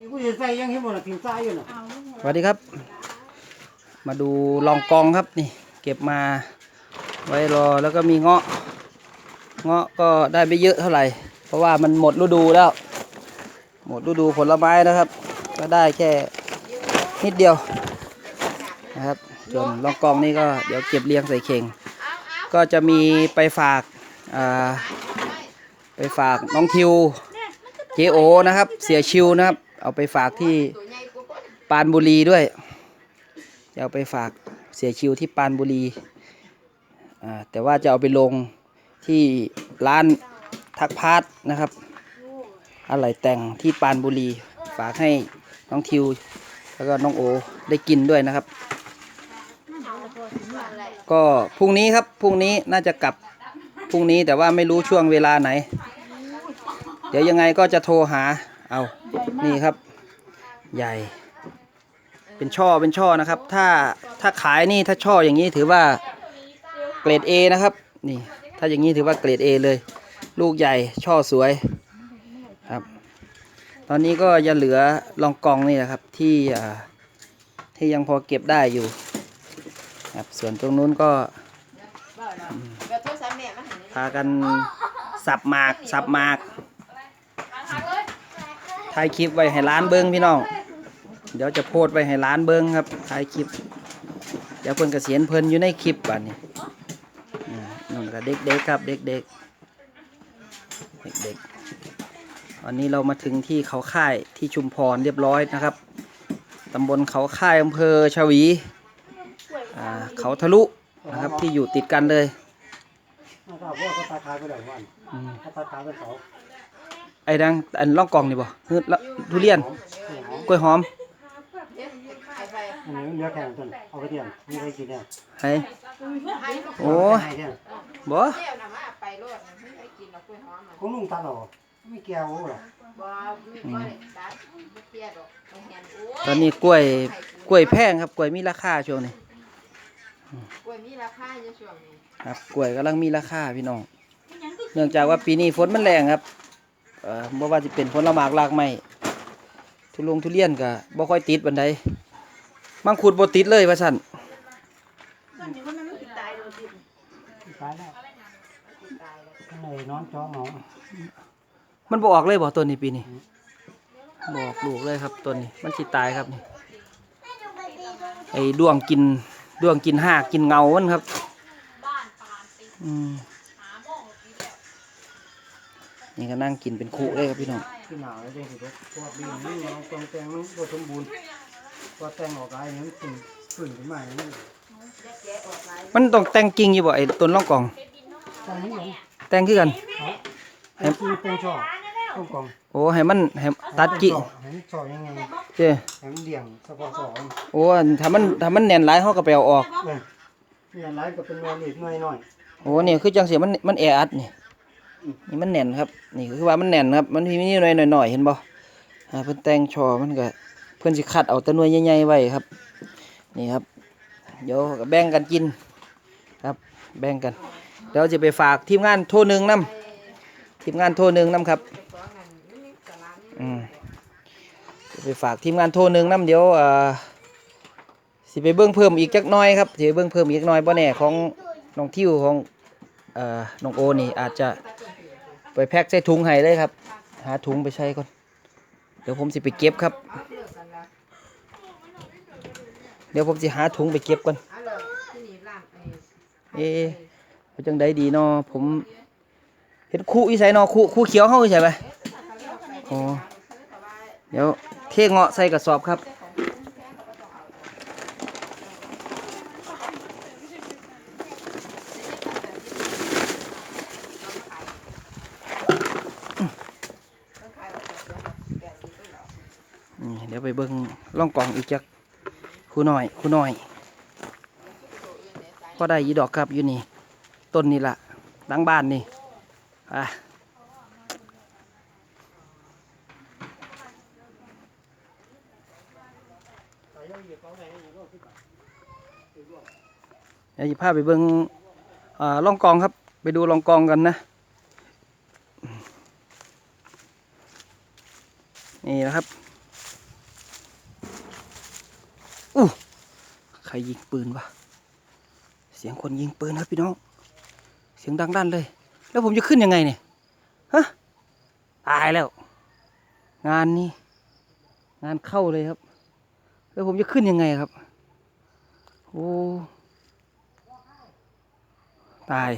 กูจะใส่ยังให้หมดละทิ้งใส่อยู่น่ะสวัสดีครับ มาดูลองกองครับนี่ เก็บมาไว้รอแล้วก็มีเงาะ เงาะก็ได้ไม่เยอะเท่าไหร่ เพราะว่ามันหมดฤดูแล้ว หมดฤดูผลไม้นะครับ ก็ได้แค่นิดเดียวนะครับส่วนลองกองนี่ก็เดี๋ยวเก็บเรียงใส่เข่ง ก็จะมีไปฝากไปฝากน้องทิวเจโอนะครับ เสียชิวนะครับ เอาไปฝากที่ปานบุรีด้วยจะเอาไปฝากเสียชิวที่ปานบุรีอ่าแต่ว่าจะเอาไปลงที่ร้านทักพาร์ทนะครับ อะไรแต่งที่ปานบุรี ฝากให้น้องทิว แล้วก็น้องโอได้กินด้วยนะครับ ก็พรุ่งนี้ครับ พรุ่งนี้น่าจะกลับพรุ่งนี้แต่ว่าไม่รู้ช่วงเวลาไหน เดี๋ยวยังไงก็จะโทรหา เอานี่ครับ ใหญ่ เป็นช่อเป็นช่อนะครับ ถ้าถ้าขายนี่ถ้าช่ออย่างนี้ถือว่าเกรด A นะครับ นี่ ถ้าอย่างนี้ถือว่าเกรด A เลย ลูกใหญ่ช่อสวยครับ ตอนนี้ก็ยังเหลือลองกองนี่นะครับที่อ่าที่ยังพอเก็บได้อยู่ครับส่วนตรงนู้นก็พากันสับหมากสับหมาก ถ่ายคลิปไว้ให้ร้านเบิ้งพี่น้อง เดี๋ยวจะโพสต์ไปให้ร้านเบิ้งครับถ่ายคลิป เดี๋ยวเพิ่นเกษียณเพิ่นอยู่ในคลิปบัดนี้อ่นั่นก็เด็กๆครับเด็กๆเด็กๆวันนี้เรามาถึงที่เขาค่ายที่ชุมพรเรียบร้อยนะครับตำบลเขาค่ายอำเภอชวีอ่าเขาทะลุนะครับที่อยู่ติดกันเลยเอาก็ว่าเขาตายขาไปได้วันอืมเขาตายขาไปสอง ไอ้ดังอันล่องกล่องนี่บ่เฮ้ยละทุเรียนหอมกล้วยหอมอันนี้เหลือแค่ต้นเอาไปเทียนมีใครกินเนี่ยให้โอ้ยให้เนี่ยบ่เที่ยวนะมาไปโลดไม่ได้กินหรอกกล้วยหอมอะของลุงตัดหรอไม่แก้วหรอกบ่มีบ่ได้ตัดบ่เที่ยวดอกบ่เห็นโอ้ยตอนนี้กล้วยกล้วยแพงครับกล้วยมีราคาช่วงนี้กล้วยมีราคาอยู่ช่วงนี้ครับกล้วยกำลังมีราคาพี่น้องเนื่องจากว่าปีนี้ฝนมันแรงครับ เอ่อบ่ว่าจะเป็นผลหมากรากไม้ทุลงทุเรียนก็บ่ค่อยติดบันไดมังคุดบ่ติดเลยว่าซั่นตายแล้วข้างในนอนจ้อหมอมันบ่ออกเลยบ่ต้นนี้ปีนี้บ่ออกลูกเลยครับต้นนี้มันสิตายครับนี่ไอ้ดวงกินดวงกินหากกินเงามันครับอืม นี่ก็นั่งกินเป็นคู่เลยครับพี่น้องที่หนาวเลยจริงๆเพราะว่าปีนี้มันตรงแตงมันบ่สมบูรณ์พอแตงออกลายเนี่ยมันขึ้นขึ้นขึ้นมาอย่างนี้มันต้องแต่งกิ่งอยู่บ่ไอ้ต้นล่องกอง ตอนนี้ยังแต่งคือกัน ไอ้ที่เป็นช่อต้นกองโอ้ให้มันให้ตัดกิ่งเห็นช่อยังไงเจ้เห็นเดี่ยงเฉพาะสองโอ้ถ้ามันถ้ามันแน่นหลายเฮาก็ไปเอาออกเนี่ยเนี่ยไล่ก็เป็นนวลอีกหน่อยหน่อยโอ้นี่คือจังเสียมันมันแออัดนี่ นี่มันแน่นครับ นี่คือว่ามันแน่นครับ มันมีนิดหน่อยหน่อยเห็นบ่เพิ่อนแต่งช่อมันก็เพิ่อนสิคัดเอาต่หน่วยใหญ่ๆไว้ครับ นี่ครับ เดี๋ยวแบ่งกันกินครับ แบ่งกัน เดี๋ยวจะไปฝากทีมงานโทรหนึ่งนํทีมงานโทรหนึ่งนํครับอืมจะไปฝากทีมงานโทรหนึ่งน้ำเดี๋ยวเอ่อสิไปเบิ้องเพิ่มอีกจักน้อยครับสิไปเบิ้องเพิ่มอีกจักน้อยบ่แน่ของน้องทิวของเอ่อน้องโอนี่อาจจะ ไปแพ็คใส่ถุงให้เลยครับ หาถุงไปใช้ก่อน เดี๋ยวผมสิไปเก็บครับ เดี๋ยวผมสิหาถุงไปเก็บก่อน เอ๊ะจังไดดีเนาะผมเห็นคู่อีไสเนาะคู่คู่เขียวเฮาใช่ไหมอ๋อเดี๋ยวเทเงาะใส่กระสอบครับ นี่เดี๋ยว ไปเบิ่งล่องกองอีกจักครูหน่อยครูหน่อยก็ได้ยีดอกครับอยู่นี่ต้นนี่ละหลังบ้านนี่อะเดี๋ยวจะพาไปเบิ่งอ่าล่องกองครับ ไปดูล่องกองกันนะ นี่นะครับ อู้ใครยิงปืนวะเสียงคนยิงปืนครับพี่น้อง เสียงดังดันเลย แล้วผมจะขึ้นยังไงเนี่ยฮะตายแล้ว งานนี้ งานเข้าเลยครับ แล้วผมจะขึ้นยังไงครับโอ้ตาย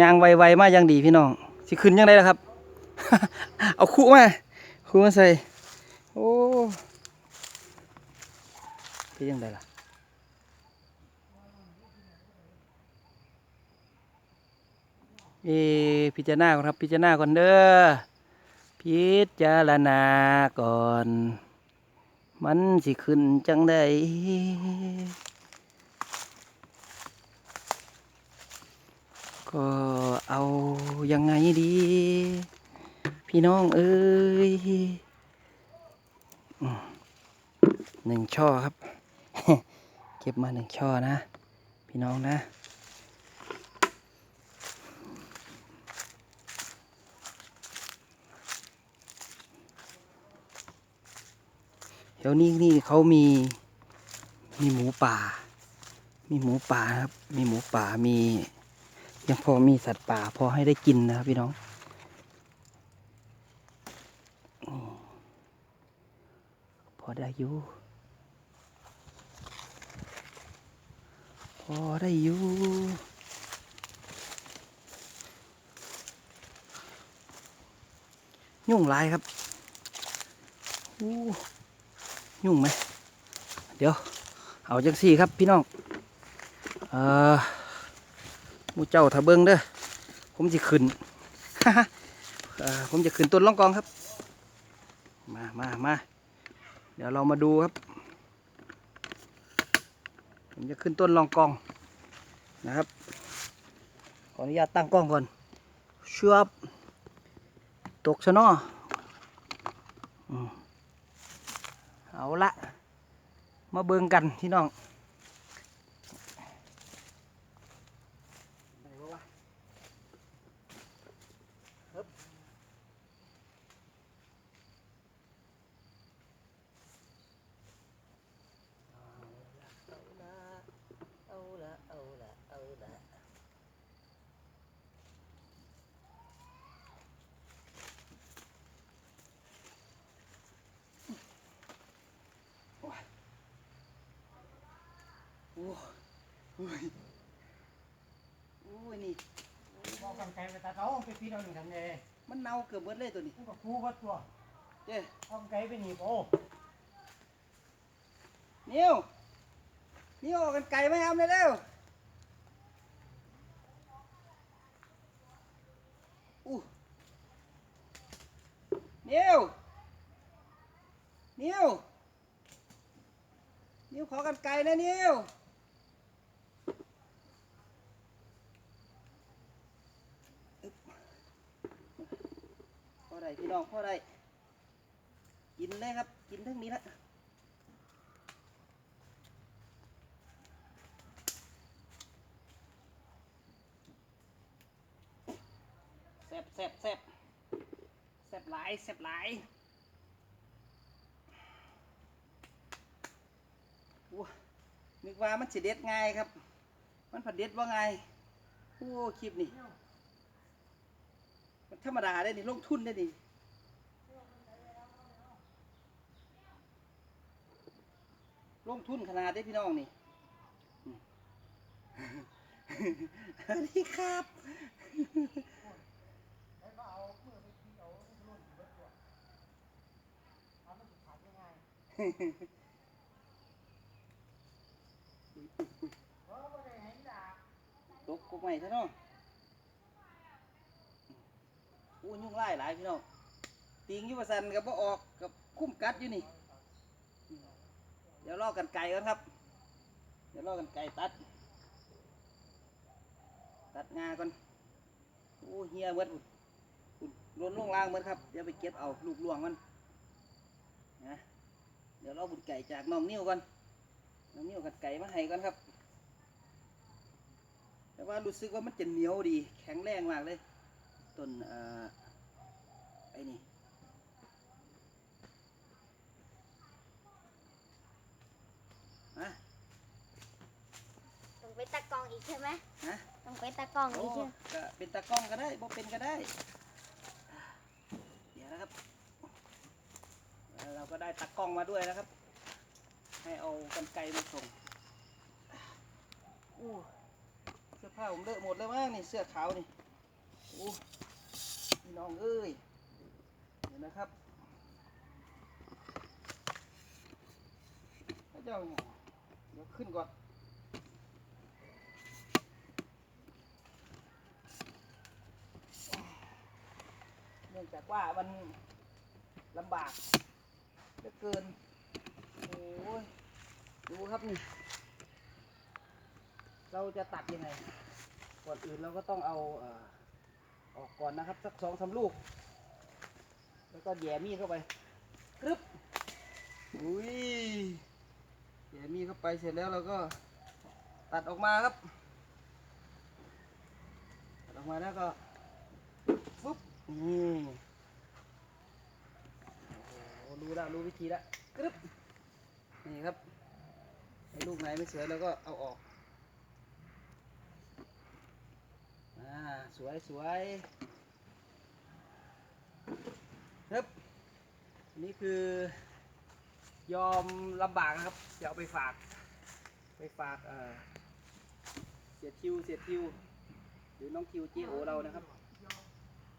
ยางไวๆมากยังดีพี่น้อง สิขึ้นยังไงล่ะครับ เอาคู่มาคู่มาใส่ โอ้ เป็นยังไงล่ะเอพิจารณาก่อนครับพิจารณาก่อนเด้อพิจารณาก่อน มันสิขึ้นจังได้ก็เอายังไงดี พี่น้องเอ้ยหนึ่งช่อครับ เก็บมาหนึ่งช่อนะ พี่น้องนะแถวนี้นี่เขามีมีหมูป่า มีหมูป่าครับ มีหมูป่ามียังพอมีสัตว์ป่าพอให้ได้กินนะครับพี่น้องพอได้อยู่ อได้อยู่ยุ่งลายครับอู้ยุ่งไหม เดี๋ยว เอาจังสี่ครับพี่น้องเออมูเจ้าถ้าเบิ้งเด้อ ผมจะขึ้นผมจะขึ้นต้นล่องกองครับ มามามาเดี๋ยวเรามาดูครับ ผมจะขึ้นต้นลองกองนะครับ ขออนุญาตตั้งกล้องก่อนเชือบตกชะนอเอาละ มาเบิงกันพี่น้องได้บ่วะฮึบเอาละเอาละเอาละโอ้ โอ้ยโอ้ยนี่ บอกกันไกลไปตาเขาไปพี่น้องกันเลยมันเน่าเกือบหมดเลยตัวนี้มันก็คู่วัดตัวเจ้เอาไกลไปหนีบโอ้นิวนิวเอากันไก่ไม่ทำเลยเร็วอู้นิวนิวนิวขอกันไก่นะนิว พอได้พี่น้องพอได้ กินเลยครับ กินทั้งนี้ละแซ่บแซ่บแซ่บแซ่บหลายแซ่บหลายว้านึกว่ามันสิเด็ดง่ายครับ มันผัดเด็ดว่าง่ายโอ้คลิปนี่มัน ธรรมดาได้นี่ลงทุนได้นี่ลงทุนขนาดได้พี่น้องนี่สวัสดีครับตกกุกใหม่ซะเนาะ อู้ยุ่งไล่หลายพี่น้องติงอยุบสันกับบ่ออกกับคุ้มกัดอยู่นี่ เดี๋ยวลอกกันไก่กันครับ เดี๋ยวลอกกันไก่ตัด ตัดงาก่อนโอ้เฮียเบิดพุ่นพุ่นโดนลงล่างเบิดครับ เดี๋ยวไปเก็บเอาลูกหลวงมันนะเดี๋ยวเราบุญไก่จากน้องนิ้วก่อนน้องนิ้วกันไก่มาให้ก่อนครับ แต่ว่ารู้สึกว่ามันจะเหนียวดี แข็งแรงมากเลย ต้นไอ้นี่ฮะต้องเป็นตะกล้องอีกใช่ไหมฮะต้องเป็นตะกล้องอีกใช่ไหก็เป็นตะกล้องก็ได้บ่เป็นก็ได้เดี๋ยวนะครับเราก็ได้ตะกล้องมาด้วยนะครับ ให้เอากันไกลมาส่งอู้เสื้อผ้าผมเลอะหมดแล้ยมั้งนี่เสื้อขาวนี่อู้ พี่น้องเอ้ยเห็นนะครับพระเจ้าเนี่ยเดี๋ยวขึ้นก่อนเนื่องจากว่ามันลำบากเหลือเกินโอ้ยดูครับนี่เราจะตัดยังไงก่อนอื่นเราก็ต้องเอาเอ่อ ออกก่อนนะครับ สักสองสามลูก แล้วก็แย่มีดเข้าไปกรึบอุ้ยแย่มีดเข้าไปเสร็จแล้วเราก็ตัดออกมาครับ ตัดออกมาแล้วก็ปุ๊บนี่โอ้รู้แล้วรู้วิธีแล้วกรึบนี่ครับไอ้ลูกไหนไม่สวยเราก็เอาออก อ่าสวยสวยครับนี่คือยอมลำบากนะครับจะเอาไปฝาก ไปฝากเอ่อเสียทิวเสียทิว หรือน้องทิวเจโอเรานะครับ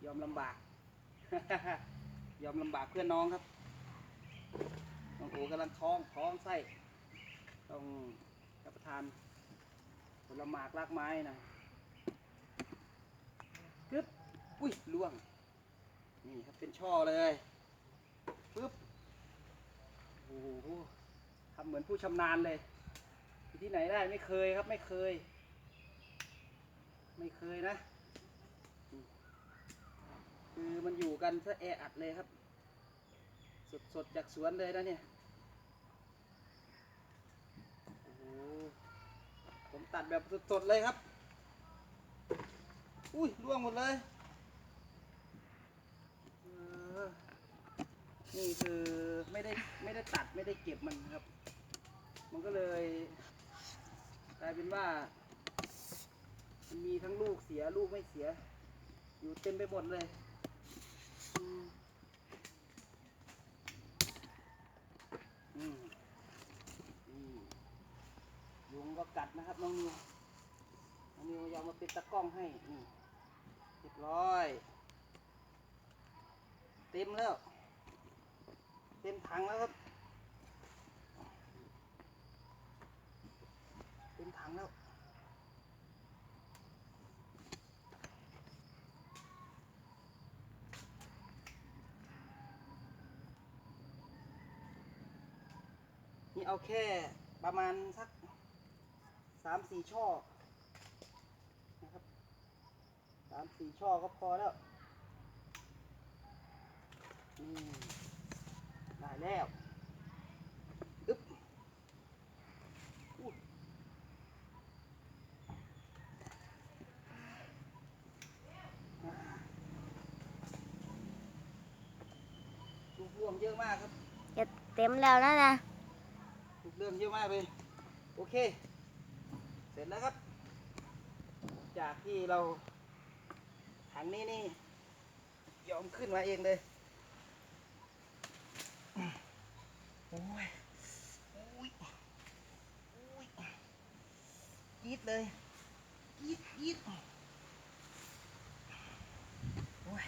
ยอมลำบาก ยอมลำบากเพื่อนน้องครับน้องโอกำลังท้องท้องไส้ต้องรับประทานผลหมากรากไม้นะกึ๊บ อุ้ยล่วง นี่ครับเป็นช่อเลยปึ๊บโอ้โหทำเหมือนผู้ชำนาญเลย ที่ไหนได้ไม่เคยครับไม่เคย ไม่เคยนะ คือมันอยู่กันซะแออัดเลยครับ สดสดๆจากสวนเลยนะเนี่ยโอ้โหผมตัดแบบสดสดๆเลยครับ อุ้ยร่วงหมดเลย ออนี่คือไม่ได้ไม่ได้ตัดไม่ได้เก็บมันครับ มันก็เลยกลายเป็นว่ามันมีทั้งลูกเสียลูกไม่เสีย อยู่เต็มไปหมดเลยอืมอือืมยุงก็กัดนะครับน้องนิวน้องนิวยอมมาเป็นตะกล้องให้นี่เรียบร้อย เต็มแล้ว เต็มถังแล้วครับเต็มถังแล้วนี่เอาแค่ประมาณสักสามสี่ช่อนะครับสามสี่ช่อก็พอแล้ว ได้แล้วอึ๊บอู้ลูกรวงเยอะมากครับจะเต็มแล้วนะนะลูกเรื่องเยอะมากเลย โอเค เสร็จแล้วครับ จากที่เราถังนี้นี่ยอมขึ้นมาเองเลย โอ้ยโอ้ยโอ้ยจี๊ดเลยจี๊ดจี๊ดโอ้ย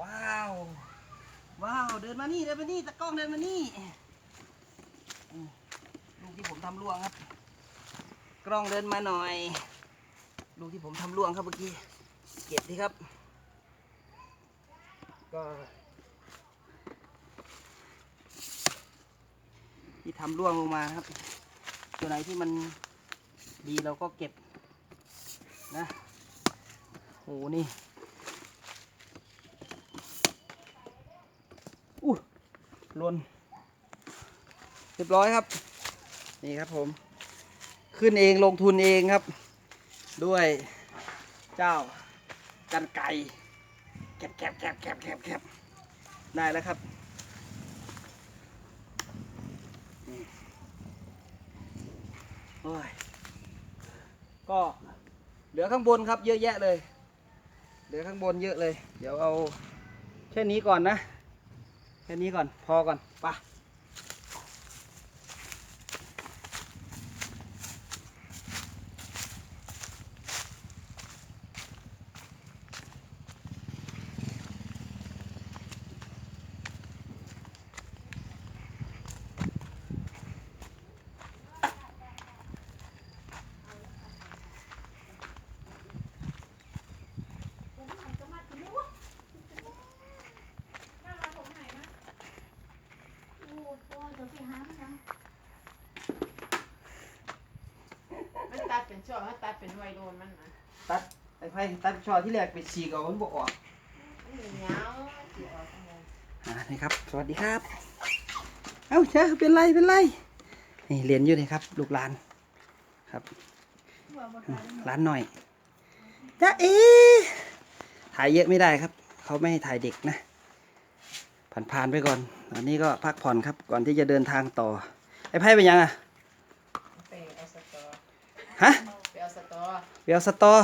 ว้าว ว้าว เดิน มานี่เดินมานี่ตะกล้องเดินมานี่ลูกที่ผมทำล่วงครับ กล้องเดินมาหน่อย ลูกที่ผมทำล่วงครับเมื่อกี้เก็บดีครับ ก็ที่ทำล่วงลงมาครับ ตัวไหนที่มันดีเราก็เก็บนะโหนี่ อู้หล่ นเรียบร้อยครับ นี่ครับผม ขึ้นเองลงทุนเองครับ ด้วยเจ้ากันไก่แคบแคบแคบแคบแคบแคบได้แล้วครับโอ้ยก็เหลือข้างบนครับเยอะแยะเลย เหลือข้างบนเยอะเลย เดี๋ยวเอาแค่นี้ก่อนนะ แค่นี้ก่อน พอก่อนไปะมันตัดเป็นช่วงมันตัดเป็นหน่วยโดนมันนะตัดไอ้ไผ่ตัดช่อที่แรกไปฉีกเอามันบออกมันเหนียวเสียออกทั้งหมดอ่านี่ครับ สวัสดีครับ เอ้าเช้าเป็นไรเป็นไรนี่เรียนอยู่นี่ครับ ลูกหลานครับหลานหน่อยจ้าเอถ่ายเยอะไม่ได้ครับ เขาไม่ให้ถ่ายเด็กนะผ่านๆไปก่อน อันนี้ก็พักผ่อนครับก่อนที่จะเดินทางต่อ ไอ้ไพ่เป็นยังอะไปเอาสตอฮะไปเอาสตอเปียวสตอ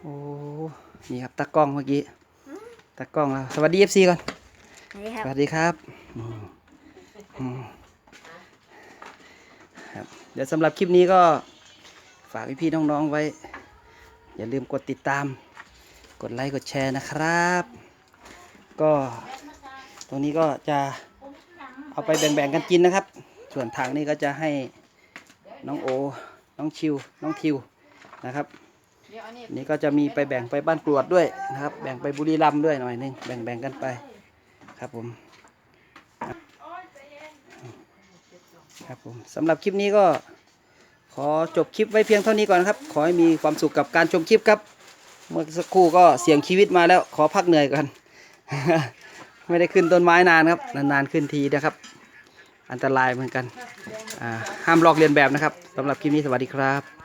โอ้นี่ครับตากล้องเมื่อกี้ตากล้องเราสวัสดีเอฟซีก่อนนี่คสรับวัสดีครับอืมอืมครับเดี๋ยวสำหรับคลิปนี้ก็ฝากพี่ๆน้องๆไว้ อย่าลืมกดติดตาม กดไลค์กดแชร์นะครับ ก็ ตรงนี้ก็จะเอาไปแบ่งๆกันกินนะครับ ส่วนทางนี้ก็จะให้น้องโอ น้องชิว น้องทิวนะครับนี่ก็จะมีไปแบ่งไปบ้านกรวดด้วยนะครับ แบ่งไปบุรีรัมย์ด้วยหน่อยนึงแบ่งๆกันไปครับผมครับผมสำหรับคลิปนี้ก็ขอจบคลิปไว้เพียงเท่านี้ก่อนครับ ขอให้มีความสุขกับการชมคลิปครับ เมื่อสักครู่ก็เสี่ยงชีวิตมาแล้วขอพักเหนื่อยก่อน ไม่ได้ขึ้นต้นไม้นานครับ นานๆขึ้นทีนะครับ อันตรายเหมือนกันห้ามลอกเลียนแบบนะครับสำหรับคลิปนี้สวัสดีครับ